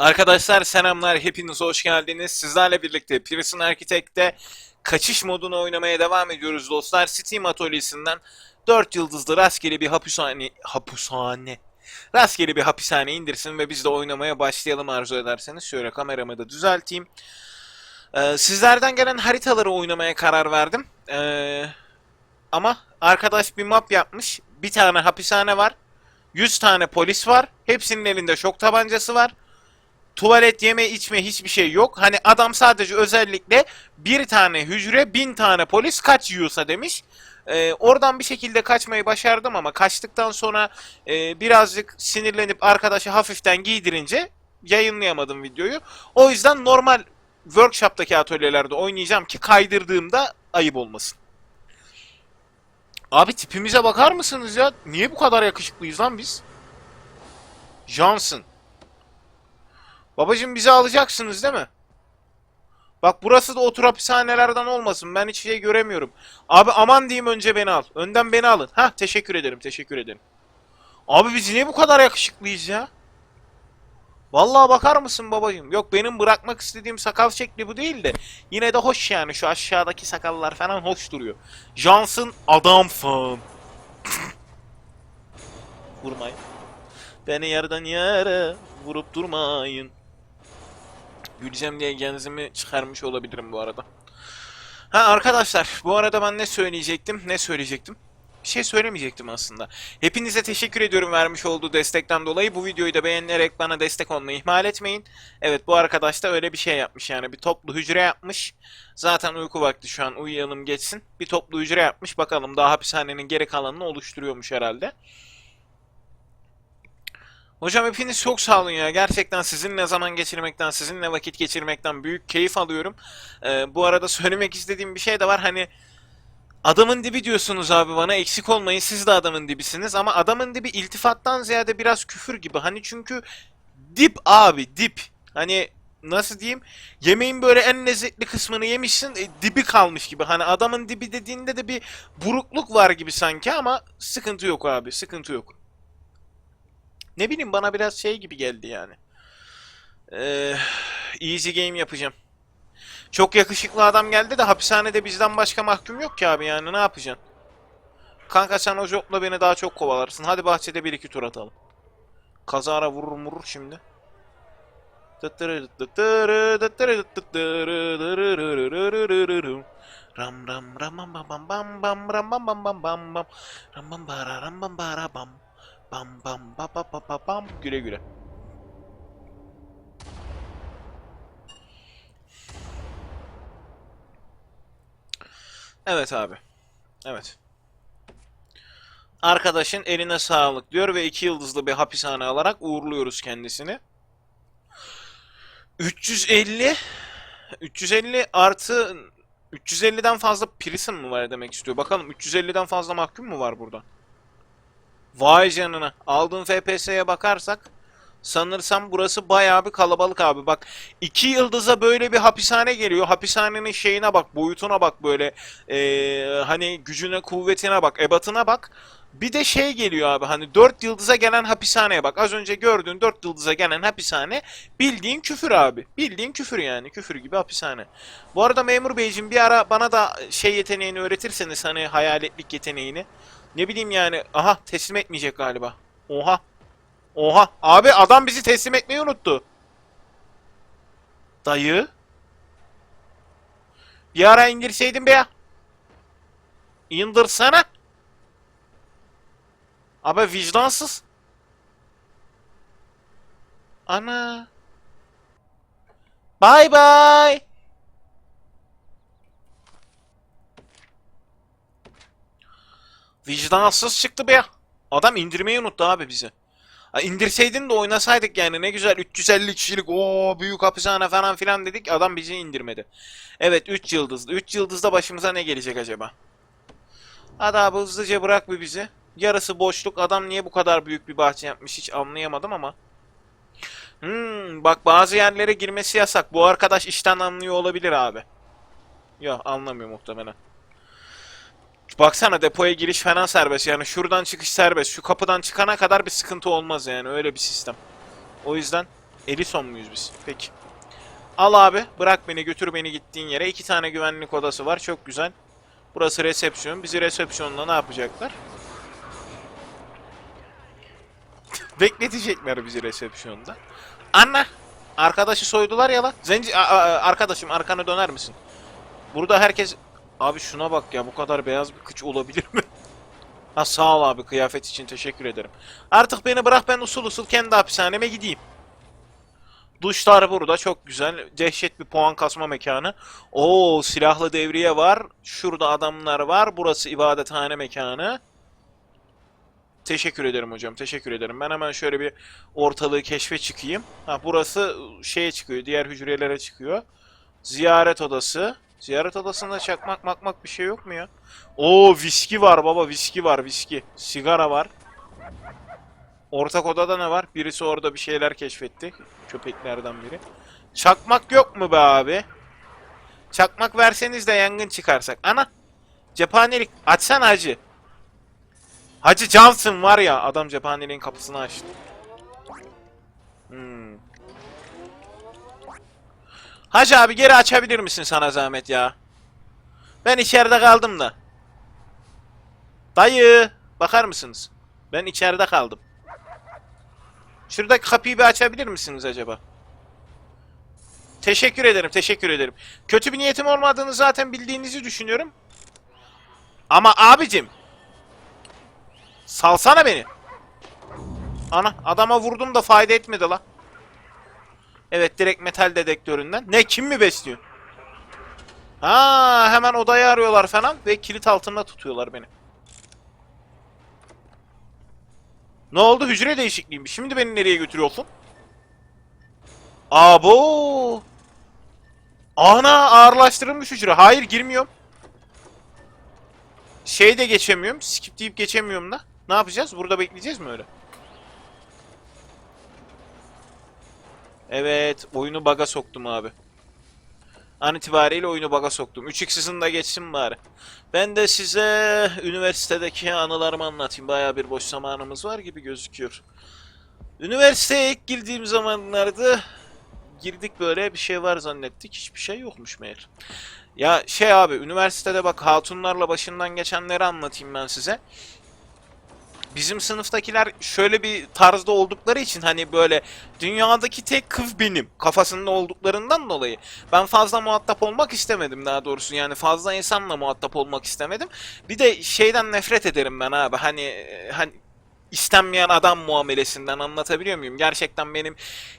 Arkadaşlar selamlar, hepiniz hoş geldiniz. Sizlerle birlikte Prison Architect'te kaçış modunu oynamaya devam ediyoruz dostlar. Steam atölyesinden 4 yıldızlı rastgele bir hapishane... Hapishane... Rastgele bir hapishane indirsin ve biz de oynamaya başlayalım arzu ederseniz. Şöyle kameramı da düzelteyim. Ee, sizlerden gelen haritaları oynamaya karar verdim. Ee, ama arkadaş bir map yapmış. Bir tane hapishane var. 100 tane polis var. Hepsinin elinde şok tabancası var tuvalet, yeme, içme hiçbir şey yok. Hani adam sadece özellikle bir tane hücre, bin tane polis kaç yiyorsa demiş. Ee, oradan bir şekilde kaçmayı başardım ama kaçtıktan sonra e, birazcık sinirlenip arkadaşı hafiften giydirince yayınlayamadım videoyu. O yüzden normal workshop'taki atölyelerde oynayacağım ki kaydırdığımda ayıp olmasın. Abi tipimize bakar mısınız ya? Niye bu kadar yakışıklıyız lan biz? Johnson. Babacım bizi alacaksınız değil mi? Bak burası da otur hapishanelerden olmasın. Ben hiç şey göremiyorum. Abi aman diyeyim önce beni al. Önden beni alın. Ha teşekkür ederim teşekkür ederim. Abi biz niye bu kadar yakışıklıyız ya? Vallahi bakar mısın babacım? Yok benim bırakmak istediğim sakal şekli bu değil de. Yine de hoş yani şu aşağıdaki sakallar falan hoş duruyor. Johnson adam fan. Vurmayın. Beni yerden yere vurup durmayın. Güleceğim diye genzimi çıkarmış olabilirim bu arada. Ha arkadaşlar bu arada ben ne söyleyecektim? Ne söyleyecektim? Bir şey söylemeyecektim aslında. Hepinize teşekkür ediyorum vermiş olduğu destekten dolayı. Bu videoyu da beğenerek bana destek olmayı ihmal etmeyin. Evet bu arkadaş da öyle bir şey yapmış yani bir toplu hücre yapmış. Zaten uyku vakti şu an uyuyalım geçsin. Bir toplu hücre yapmış bakalım daha hapishanenin geri kalanını oluşturuyormuş herhalde. Hocam hepiniz çok sağ olun ya. Gerçekten sizinle zaman geçirmekten, sizinle vakit geçirmekten büyük keyif alıyorum. Ee, bu arada söylemek istediğim bir şey de var. Hani adamın dibi diyorsunuz abi bana. Eksik olmayın siz de adamın dibisiniz. Ama adamın dibi iltifattan ziyade biraz küfür gibi. Hani çünkü dip abi dip. Hani nasıl diyeyim? Yemeğin böyle en lezzetli kısmını yemişsin e, dibi kalmış gibi. Hani adamın dibi dediğinde de bir burukluk var gibi sanki ama sıkıntı yok abi. Sıkıntı yok. Ne bileyim bana biraz şey gibi geldi yani. Ee, easy game yapacağım. Çok yakışıklı adam geldi de hapishanede bizden başka mahkum yok ki abi yani ne yapacaksın? Kanka sen o jopla beni daha çok kovalarsın. Hadi bahçede bir iki tur atalım. Kazara vurur vurur şimdi. Ram ram ram bam bam bam bam bam bam bam bam bam bam bam bam bara bam bam bam ba ba ba ba bam güle güle. Evet abi. Evet. Arkadaşın eline sağlık diyor ve iki yıldızlı bir hapishane alarak uğurluyoruz kendisini. 350 350 artı 350'den fazla prison mı var demek istiyor. Bakalım 350'den fazla mahkum mu var burada? Vay canına. Aldığın FPS'ye bakarsak sanırsam burası bayağı bir kalabalık abi. Bak iki yıldıza böyle bir hapishane geliyor. Hapishanenin şeyine bak, boyutuna bak böyle. Ee, hani gücüne, kuvvetine bak, ebatına bak. Bir de şey geliyor abi hani 4 yıldıza gelen hapishaneye bak. Az önce gördüğün 4 yıldıza gelen hapishane bildiğin küfür abi. Bildiğin küfür yani. Küfür gibi hapishane. Bu arada memur beyciğim bir ara bana da şey yeteneğini öğretirseniz hani hayaletlik yeteneğini. Ne bileyim yani. Aha teslim etmeyecek galiba. Oha. Oha. Abi adam bizi teslim etmeyi unuttu. Dayı. Bir ara indirseydin be ya. İndirsene. Abi vicdansız. Ana. Bye bye. Vicdansız çıktı be. Adam indirmeyi unuttu abi bizi. Ha, indirseydin de oynasaydık yani ne güzel 350 kişilik o büyük hapishane falan filan dedik adam bizi indirmedi. Evet 3 yıldızlı. 3 yıldızda başımıza ne gelecek acaba? Hadi abi hızlıca bırak bir bizi. Yarısı boşluk. Adam niye bu kadar büyük bir bahçe yapmış hiç anlayamadım ama. Hmm, bak bazı yerlere girmesi yasak. Bu arkadaş işten anlıyor olabilir abi. Yok anlamıyor muhtemelen. Baksana depoya giriş falan serbest. Yani şuradan çıkış serbest. Şu kapıdan çıkana kadar bir sıkıntı olmaz yani. Öyle bir sistem. O yüzden Elison muyuz biz? Peki. Al abi. Bırak beni götür beni gittiğin yere. İki tane güvenlik odası var. Çok güzel. Burası resepsiyon. Bizi resepsiyonla ne yapacaklar? Bekletecekler bizi resepsiyonda. Anne! Arkadaşı soydular ya la. Zenci... a- a- arkadaşım arkana döner misin? Burada herkes... Abi şuna bak ya bu kadar beyaz bir kıç olabilir mi? Ha sağ ol abi kıyafet için teşekkür ederim. Artık beni bırak ben usul usul kendi hapishaneme gideyim. Duşlar burada çok güzel. Dehşet bir puan kasma mekanı. Oo silahlı devriye var. Şurada adamlar var. Burası ibadethane mekanı. Teşekkür ederim hocam. Teşekkür ederim. Ben hemen şöyle bir ortalığı keşfe çıkayım. Ha burası şeye çıkıyor. Diğer hücrelere çıkıyor. Ziyaret odası. Ziyaret odasında çakmak makmak bir şey yok mu ya? Oo viski var baba viski var viski. Sigara var. Ortak odada ne var? Birisi orada bir şeyler keşfetti. Köpeklerden biri. Çakmak yok mu be abi? Çakmak verseniz de yangın çıkarsak. Ana! Cephanelik açsana hacı. Hacı Johnson var ya adam cephaneliğin kapısını açtı. Hacı abi geri açabilir misin sana zahmet ya? Ben içeride kaldım da. Dayı bakar mısınız? Ben içeride kaldım. Şuradaki kapıyı bir açabilir misiniz acaba? Teşekkür ederim, teşekkür ederim. Kötü bir niyetim olmadığını zaten bildiğinizi düşünüyorum. Ama abicim. Salsana beni. Ana adama vurdum da fayda etmedi la. Evet direkt metal dedektöründen. Ne kim mi besliyor? Ha hemen odayı arıyorlar falan ve kilit altında tutuyorlar beni. Ne oldu? Hücre değişikliğiymiş. Şimdi beni nereye götürüyorsun? Abo! Ana ağırlaştırılmış hücre. Hayır girmiyorum. Şey de geçemiyorum. Skip deyip geçemiyorum da. Ne yapacağız? Burada bekleyeceğiz mi öyle? Evet. Oyunu baga soktum abi. An itibariyle oyunu baga soktum. 3x hızında geçsin bari. Ben de size üniversitedeki anılarımı anlatayım. Bayağı bir boş zamanımız var gibi gözüküyor. Üniversiteye ilk girdiğim zamanlarda girdik böyle bir şey var zannettik. Hiçbir şey yokmuş meğer. Ya şey abi üniversitede bak hatunlarla başından geçenleri anlatayım ben size. Bizim sınıftakiler şöyle bir tarzda oldukları için hani böyle dünyadaki tek kız benim kafasında olduklarından dolayı ben fazla muhatap olmak istemedim daha doğrusu yani fazla insanla muhatap olmak istemedim. Bir de şeyden nefret ederim ben abi hani e, hani istenmeyen adam muamelesinden anlatabiliyor muyum? Gerçekten benim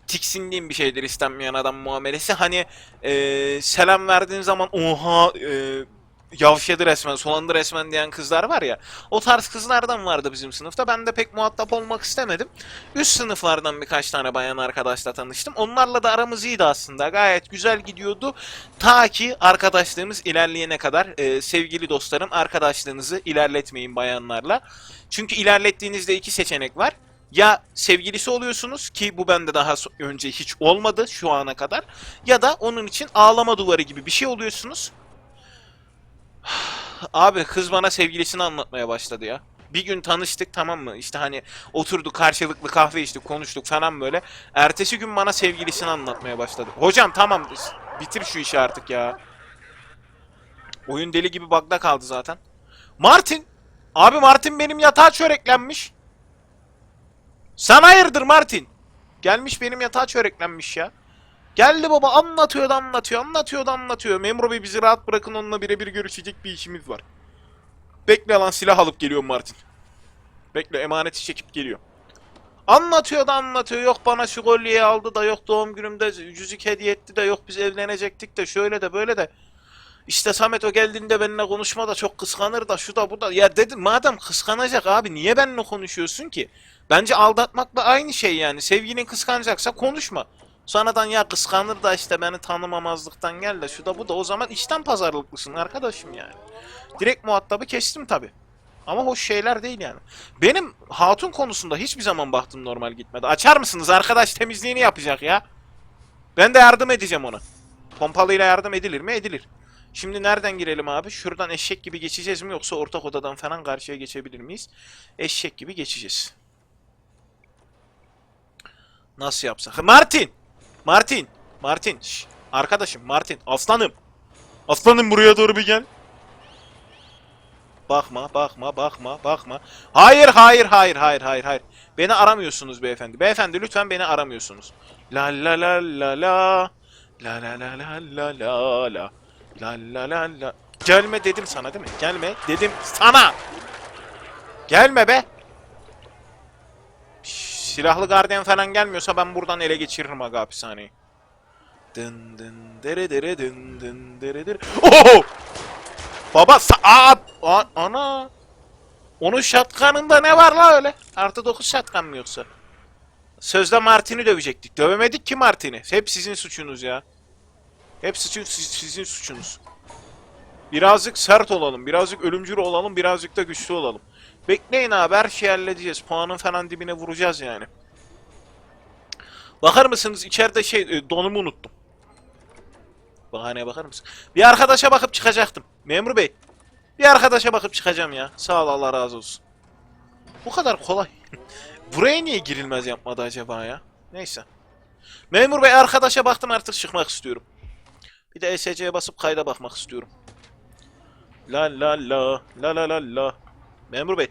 tiksindiğim bir şeydir istenmeyen adam muamelesi. Hani e, selam verdiğin zaman oha e, yavşadı resmen, solandı resmen diyen kızlar var ya. O tarz kızlardan vardı bizim sınıfta. Ben de pek muhatap olmak istemedim. Üst sınıflardan birkaç tane bayan arkadaşla tanıştım. Onlarla da aramız iyiydi aslında. Gayet güzel gidiyordu. Ta ki arkadaşlığımız ilerleyene kadar. Ee, sevgili dostlarım arkadaşlığınızı ilerletmeyin bayanlarla. Çünkü ilerlettiğinizde iki seçenek var. Ya sevgilisi oluyorsunuz ki bu bende daha önce hiç olmadı şu ana kadar. Ya da onun için ağlama duvarı gibi bir şey oluyorsunuz. Abi kız bana sevgilisini anlatmaya başladı ya. Bir gün tanıştık tamam mı? İşte hani oturduk karşılıklı kahve içtik konuştuk falan böyle. Ertesi gün bana sevgilisini anlatmaya başladı. Hocam tamam bitir şu işi artık ya. Oyun deli gibi bug'da kaldı zaten. Martin! Abi Martin benim yatağa çöreklenmiş. Sen hayırdır Martin? Gelmiş benim yatağa çöreklenmiş ya. Geldi baba anlatıyor da anlatıyor, anlatıyor da anlatıyor. Memur bey bizi rahat bırakın onunla birebir görüşecek bir işimiz var. Bekle lan silah alıp geliyorum Martin. Bekle emaneti çekip geliyor. Anlatıyor da anlatıyor. Yok bana şu kolyeyi aldı da yok doğum günümde yüzük hediye etti de yok biz evlenecektik de şöyle de böyle de. İşte Samet o geldiğinde benimle konuşma da çok kıskanır da şu da bu da. Ya dedim madem kıskanacak abi niye benimle konuşuyorsun ki? Bence aldatmakla aynı şey yani. Sevgilin kıskanacaksa konuşma. Sonradan ya kıskanır da işte beni tanımamazlıktan gel de şu da bu da o zaman içten pazarlıklısın arkadaşım yani. Direkt muhatabı kestim tabi. Ama hoş şeyler değil yani. Benim hatun konusunda hiçbir zaman baktım normal gitmedi. Açar mısınız arkadaş temizliğini yapacak ya. Ben de yardım edeceğim ona. Pompalıyla yardım edilir mi? Edilir. Şimdi nereden girelim abi? Şuradan eşek gibi geçeceğiz mi yoksa ortak odadan falan karşıya geçebilir miyiz? Eşek gibi geçeceğiz. Nasıl yapsak? Martin! Martin. Martin. şş, Arkadaşım Martin. Aslanım. Aslanım buraya doğru bir gel. Bakma, bakma, bakma, bakma. Hayır, hayır, hayır, hayır, hayır, hayır. Beni aramıyorsunuz beyefendi. Beyefendi lütfen beni aramıyorsunuz. La la la la la. La la la la la la la. La la la la. Gelme dedim sana değil mi? Gelme dedim sana. Gelme be. Silahlı gardiyan falan gelmiyorsa ben buradan ele geçiririm aga hapishaneyi. Dın dın dere dere dın dın dere dere. Oho! Baba sa Aa, a- ana. Onun şatkanında ne var la öyle? Artı 9 şatkan mı yoksa? Sözde Martin'i dövecektik. Dövemedik ki Martin'i. Hep sizin suçunuz ya. Hep sizin, siz- sizin suçunuz. Birazcık sert olalım, birazcık ölümcül olalım, birazcık da güçlü olalım. Bekleyin abi her şeyi halledeceğiz. Puanın falan dibine vuracağız yani. Bakar mısınız içeride şey e, donumu unuttum. Bahaneye bakar mısın? Bir arkadaşa bakıp çıkacaktım. Memur bey. Bir arkadaşa bakıp çıkacağım ya. Sağ ol Allah razı olsun. Bu kadar kolay. Buraya niye girilmez yapmadı acaba ya? Neyse. Memur bey arkadaşa baktım artık çıkmak istiyorum. Bir de ESC'ye basıp kayda bakmak istiyorum. La la la la la la la. Memur bey.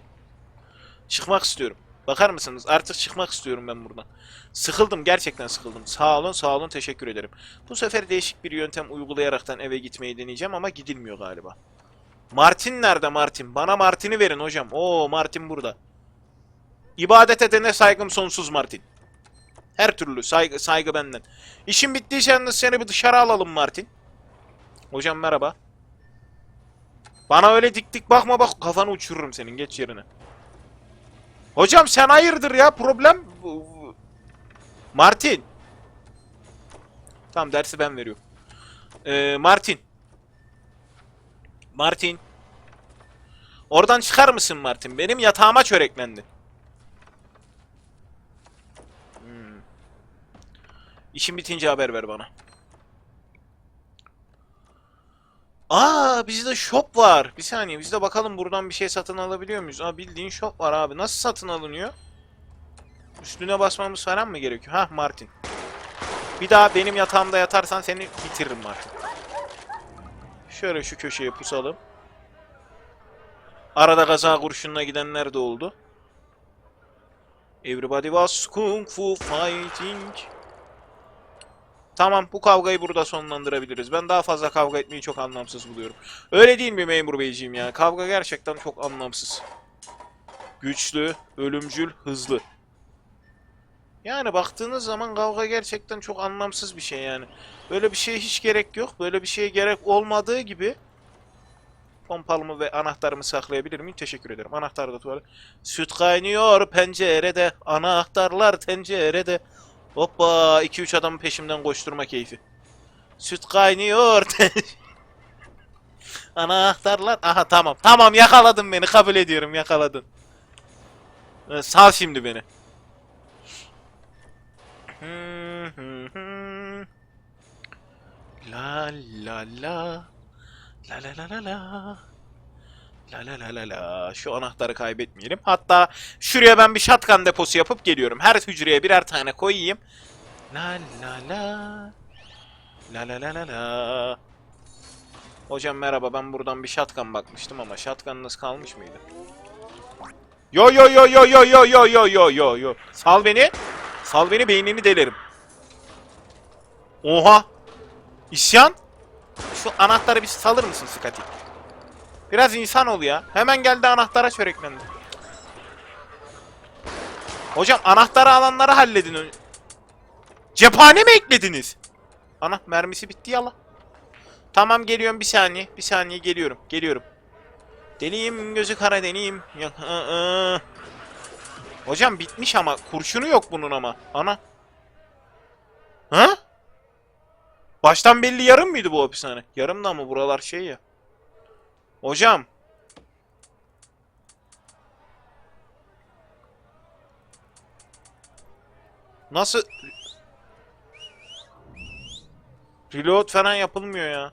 Çıkmak istiyorum. Bakar mısınız? Artık çıkmak istiyorum ben buradan. Sıkıldım gerçekten sıkıldım. Sağ olun sağ olun teşekkür ederim. Bu sefer değişik bir yöntem uygulayaraktan eve gitmeyi deneyeceğim ama gidilmiyor galiba. Martin nerede Martin? Bana Martin'i verin hocam. Oo Martin burada. İbadet edene saygım sonsuz Martin. Her türlü saygı, saygı benden. İşin bittiyse yalnız seni bir dışarı alalım Martin. Hocam merhaba. Bana öyle dik dik bakma bak kafanı uçururum senin geç yerine. Hocam sen hayırdır ya problem? Martin. Tamam dersi ben veriyorum. Ee, Martin. Martin. Oradan çıkar mısın Martin? Benim yatağıma çöreklendin. Hmm. İşin bitince haber ver bana. Aa bizde shop var. Bir saniye biz de bakalım buradan bir şey satın alabiliyor muyuz? Aa bildiğin shop var abi. Nasıl satın alınıyor? Üstüne basmamız falan mı gerekiyor? Hah Martin. Bir daha benim yatağımda yatarsan seni bitiririm Martin. Şöyle şu köşeye pusalım. Arada gaza kurşununa gidenler de oldu. Everybody was kung fu fighting. Tamam bu kavgayı burada sonlandırabiliriz. Ben daha fazla kavga etmeyi çok anlamsız buluyorum. Öyle değil mi memur beyciğim ya? Kavga gerçekten çok anlamsız. Güçlü, ölümcül, hızlı. Yani baktığınız zaman kavga gerçekten çok anlamsız bir şey yani. Böyle bir şeye hiç gerek yok. Böyle bir şeye gerek olmadığı gibi pompalımı ve anahtarımı saklayabilir miyim? Teşekkür ederim. Anahtar da tuvalet. Süt kaynıyor pencerede. Anahtarlar tencerede. Hoppa 2-3 adamın peşimden koşturma keyfi. Süt kaynıyor. Anahtarlar. Aha tamam. Tamam yakaladın beni. Kabul ediyorum yakaladın. Ee, Sal şimdi beni. La la la. La la la la la. La la la la la. Şu anahtarı kaybetmeyelim. Hatta şuraya ben bir shotgun deposu yapıp geliyorum. Her hücreye birer tane koyayım. La la la. La la la la la. Hocam merhaba ben buradan bir shotgun bakmıştım ama shotgun'ınız kalmış mıydı? Yo yo yo yo yo yo yo yo yo yo yo. Sal beni. Sal beni beynini delerim. Oha. İsyan. Şu anahtarı bir salır mısın Scotty? Biraz insan ol ya. Hemen geldi anahtara çöreklendi. Hocam anahtarı alanları halledin. Cephane mi eklediniz? Ana mermisi bitti yala. Tamam geliyorum bir saniye. Bir saniye geliyorum. Geliyorum. Deliyim gözü kara ı. Hocam bitmiş ama kurşunu yok bunun ama. Ana. Ha? Baştan belli yarım mıydı bu hapishane? Yarım da ama buralar şey ya. Hocam. Nasıl? Reload falan yapılmıyor ya.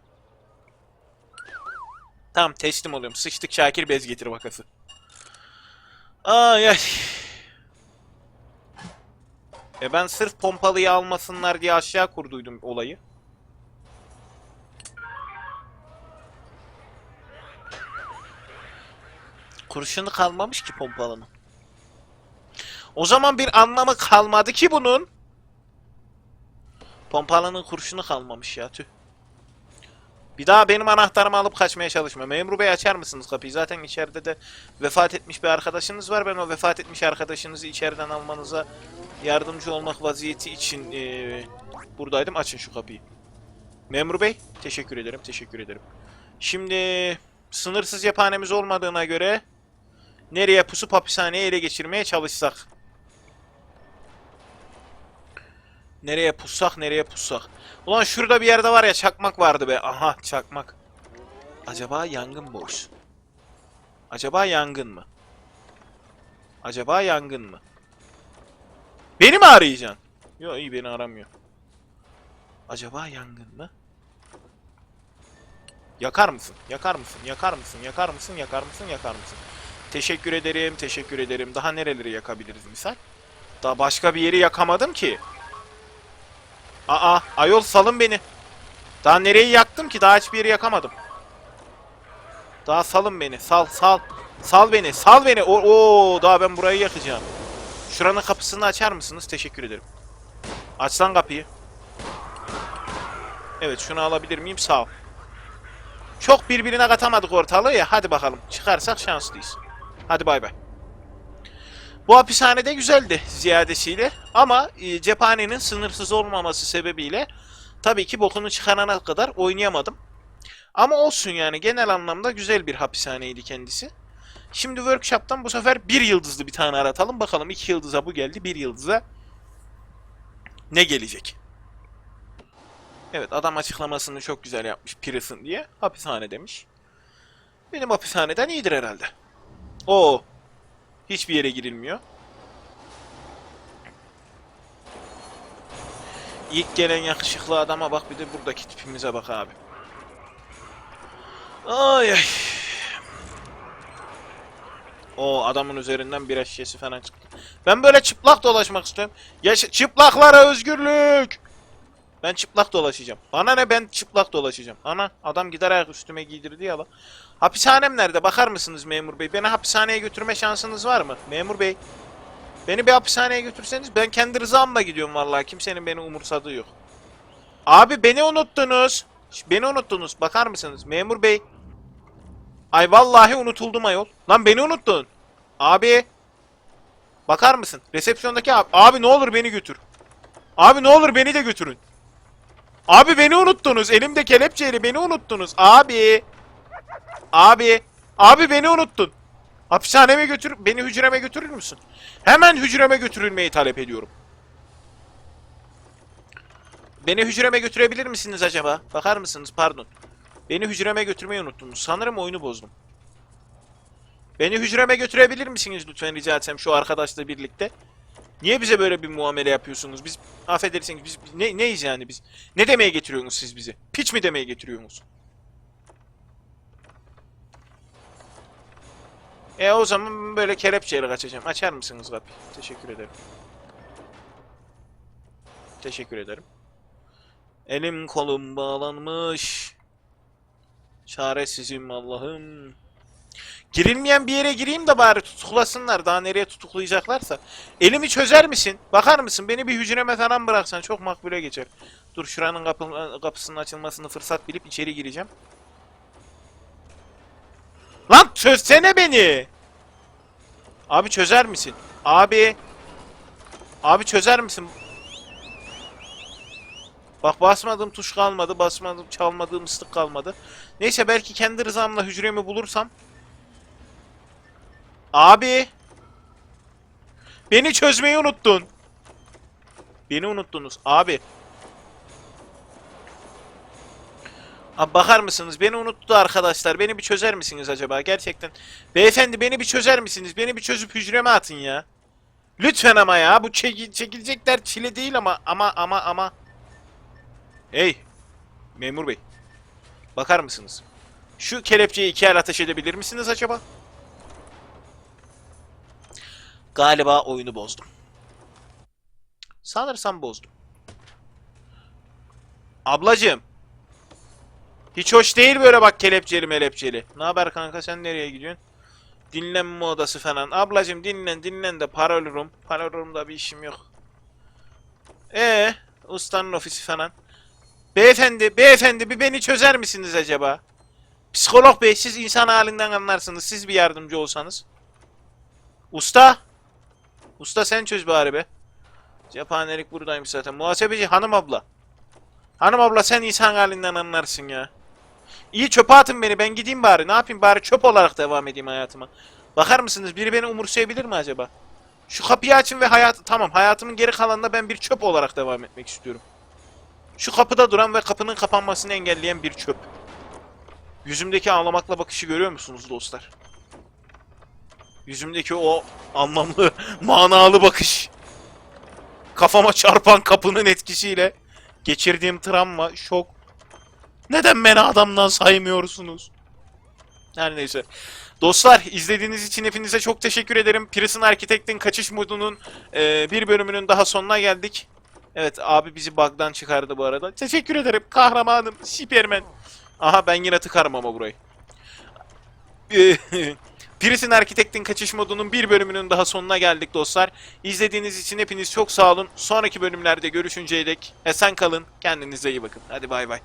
Tamam teslim oluyorum. Sıçtık Şakir bez getir vakası. Ay ay. E ben sırf pompalıyı almasınlar diye aşağı kurduydum olayı. Kurşunu kalmamış ki pompalının. O zaman bir anlamı kalmadı ki bunun. Pompalının kurşunu kalmamış ya tüh. Bir daha benim anahtarımı alıp kaçmaya çalışma. Memur bey açar mısınız kapıyı? Zaten içeride de vefat etmiş bir arkadaşınız var. Ben o vefat etmiş arkadaşınızı içeriden almanıza yardımcı olmak vaziyeti için eee, buradaydım. Açın şu kapıyı. Memur bey, teşekkür ederim, teşekkür ederim. Şimdi sınırsız cephanemiz olmadığına göre nereye pusup hapishaneyi ele geçirmeye çalışsak? Nereye pussak, nereye pussak? Ulan şurada bir yerde var ya çakmak vardı be. Aha çakmak. Acaba yangın boş. Acaba yangın mı? Acaba yangın mı? Beni mi arayacaksın? Yok iyi beni aramıyor. Acaba yangın mı? Yakar mısın? Yakar mısın? Yakar mısın? Yakar mısın? Yakar mısın? Yakar mısın? Teşekkür ederim, teşekkür ederim. Daha nereleri yakabiliriz misal? Daha başka bir yeri yakamadım ki. Aa, ayol salın beni. Daha nereyi yaktım ki? Daha hiçbir yeri yakamadım. Daha salın beni. Sal, sal. Sal beni, sal beni. Oo, oo, daha ben burayı yakacağım. Şuranın kapısını açar mısınız? Teşekkür ederim. Aç lan kapıyı. Evet, şunu alabilir miyim? Sağ ol. Çok birbirine katamadık ortalığı ya. Hadi bakalım. Çıkarsak şanslıyız. Hadi bay bay. Bu hapishanede güzeldi ziyadesiyle ama e, cephanenin sınırsız olmaması sebebiyle tabii ki bokunu çıkarana kadar oynayamadım. Ama olsun yani genel anlamda güzel bir hapishaneydi kendisi. Şimdi workshop'tan bu sefer bir yıldızlı bir tane aratalım. Bakalım iki yıldıza bu geldi. Bir yıldıza ne gelecek? Evet adam açıklamasını çok güzel yapmış Pearson diye. Hapishane demiş. Benim hapishaneden iyidir herhalde. Oo. Hiçbir yere girilmiyor. İlk gelen yakışıklı adama bak bir de buradaki tipimize bak abi. Ay ay. O adamın üzerinden bir şişesi falan çıktı. Ben böyle çıplak dolaşmak istiyorum. Yaşa çıplaklara özgürlük. Ben çıplak dolaşacağım. Bana ne ben çıplak dolaşacağım. Ana adam gider ayak üstüme giydirdi ya lan. Hapishanem nerede? Bakar mısınız memur bey? Beni hapishaneye götürme şansınız var mı? Memur bey. Beni bir hapishaneye götürseniz ben kendi rızamla gidiyorum vallahi. Kimsenin beni umursadığı yok. Abi beni unuttunuz. Beni unuttunuz. Bakar mısınız? Memur bey. Ay vallahi unutuldum ayol. Lan beni unuttun. Abi. Bakar mısın? Resepsiyondaki abi. Abi ne olur beni götür. Abi ne olur beni de götürün. Abi beni unuttunuz. Elimde kelepçeyle beni unuttunuz. Abi. Abi. Abi beni unuttun. Hapishaneme götür, beni hücreme götürür müsün? Hemen hücreme götürülmeyi talep ediyorum. Beni hücreme götürebilir misiniz acaba? Bakar mısınız? Pardon. Beni hücreme götürmeyi unuttunuz. Sanırım oyunu bozdum. Beni hücreme götürebilir misiniz lütfen rica etsem şu arkadaşla birlikte? Niye bize böyle bir muamele yapıyorsunuz? Biz affedersiniz biz ne, neyiz yani biz? Ne demeye getiriyorsunuz siz bizi? Piç mi demeye getiriyorsunuz? E o zaman böyle kelepçeyle kaçacağım. Açar mısınız kapıyı? Teşekkür ederim. Teşekkür ederim. Elim kolum bağlanmış. Çaresizim Allah'ım. Girilmeyen bir yere gireyim de bari tutuklasınlar. Daha nereye tutuklayacaklarsa. Elimi çözer misin? Bakar mısın? Beni bir hücreme falan bıraksan çok makbule geçer. Dur şuranın kapı, kapısının açılmasını fırsat bilip içeri gireceğim. Lan çözsene beni. Abi çözer misin? Abi. Abi çözer misin? Bak basmadığım tuş kalmadı, basmadığım çalmadığım ıslık kalmadı. Neyse belki kendi rızamla hücremi bulursam. Abi. Beni çözmeyi unuttun. Beni unuttunuz abi. Abi bakar mısınız? Beni unuttu arkadaşlar. Beni bir çözer misiniz acaba? Gerçekten. Beyefendi beni bir çözer misiniz? Beni bir çözüp hücreme atın ya. Lütfen ama ya. Bu çeki- çekilecekler çile değil ama ama ama ama. Hey. Memur bey. Bakar mısınız? Şu kelepçeyi iki el ateş edebilir misiniz acaba? Galiba oyunu bozdum. Sanırsam bozdum. Ablacığım. Hiç hoş değil böyle bak kelepçeli melepçeli. Ne haber kanka sen nereye gidiyorsun? Dinlenme odası falan. Ablacığım dinlen dinlen de para alırım. Para alırım da bir işim yok. Ee, ustanın ofisi falan. Beyefendi, beyefendi bir beni çözer misiniz acaba? Psikolog bey siz insan halinden anlarsınız. Siz bir yardımcı olsanız. Usta. Usta sen çöz bari be. Cephanelik buradaymış zaten. Muhasebeci hanım abla. Hanım abla sen insan halinden anlarsın ya. İyi çöpe atın beni ben gideyim bari. Ne yapayım bari çöp olarak devam edeyim hayatıma. Bakar mısınız biri beni umursayabilir mi acaba? Şu kapıyı açın ve hayat tamam hayatımın geri kalanında ben bir çöp olarak devam etmek istiyorum. Şu kapıda duran ve kapının kapanmasını engelleyen bir çöp. Yüzümdeki ağlamakla bakışı görüyor musunuz dostlar? Yüzümdeki o anlamlı, manalı bakış. Kafama çarpan kapının etkisiyle geçirdiğim travma, şok. Neden beni adamdan saymıyorsunuz? Her neyse. Dostlar izlediğiniz için hepinize çok teşekkür ederim. Prison Architect'in kaçış modunun e, bir bölümünün daha sonuna geldik. Evet abi bizi bug'dan çıkardı bu arada. Teşekkür ederim kahramanım Superman. Aha ben yine tıkarım ama burayı. Prison Architect'in kaçış modunun bir bölümünün daha sonuna geldik dostlar. İzlediğiniz için hepiniz çok sağ olun. Sonraki bölümlerde görüşünceye dek esen kalın. Kendinize iyi bakın. Hadi bay bay.